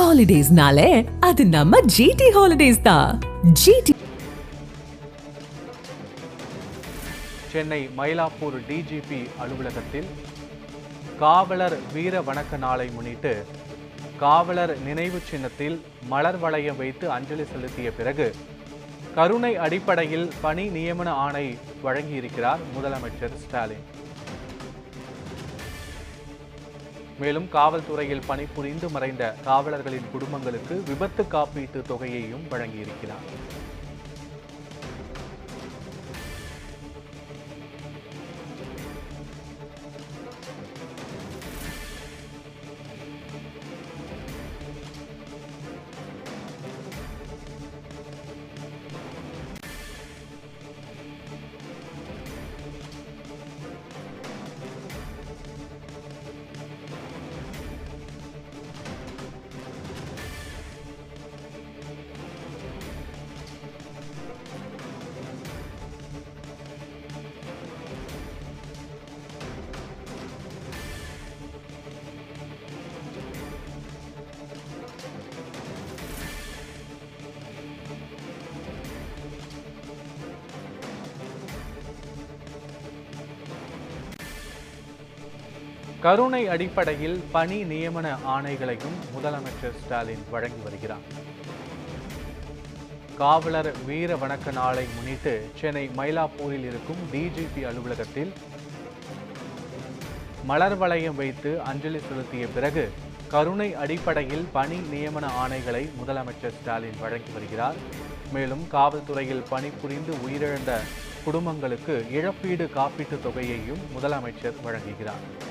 ஹாலிடேஸ்னாலே அது நம்ம ஜிடி ஹாலிடேஸ் தான் G T Chennai Mylapore D G P அலுவலகத்தில் காவலர் வீர வணக்க நாளை முன்னிட்டு காவலர் நினைவு சின்னத்தில் மலர் வளையம் வைத்து அஞ்சலி செலுத்திய பிறகு கருணை அடிப்படையில் பணி நியமன ஆணை வழங்கியிருக்கிறார் முதலமைச்சர் ஸ்டாலின். மேலும் காவல்துறையில் பணிபுரிந்து மறைந்த காவலர்களின் குடும்பங்களுக்கு விபத்து காப்பீட்டு தொகையையும் வழங்கியிருக்கிறார். கருணை அடிப்படையில் பணி நியமன ஆணைகளையும் முதலமைச்சர் ஸ்டாலின் வழங்கி வருகிறார். காவலர் வீர வணக்க நாளை முன்னிட்டு சென்னை மயிலாப்பூரில் இருக்கும் டிஜிபி அலுவலகத்தில் மலர் வளையம் வைத்து அஞ்சலி செலுத்திய பிறகு கருணை அடிப்படையில் பணி நியமன ஆணைகளை முதலமைச்சர் ஸ்டாலின் வழங்கி வருகிறார். மேலும் காவல்துறையில் பணிபுரிந்து உயிரிழந்த குடும்பங்களுக்கு இழப்பீடு காப்பீட்டுத் தொகையையும் முதலமைச்சர் வழங்குகிறார்.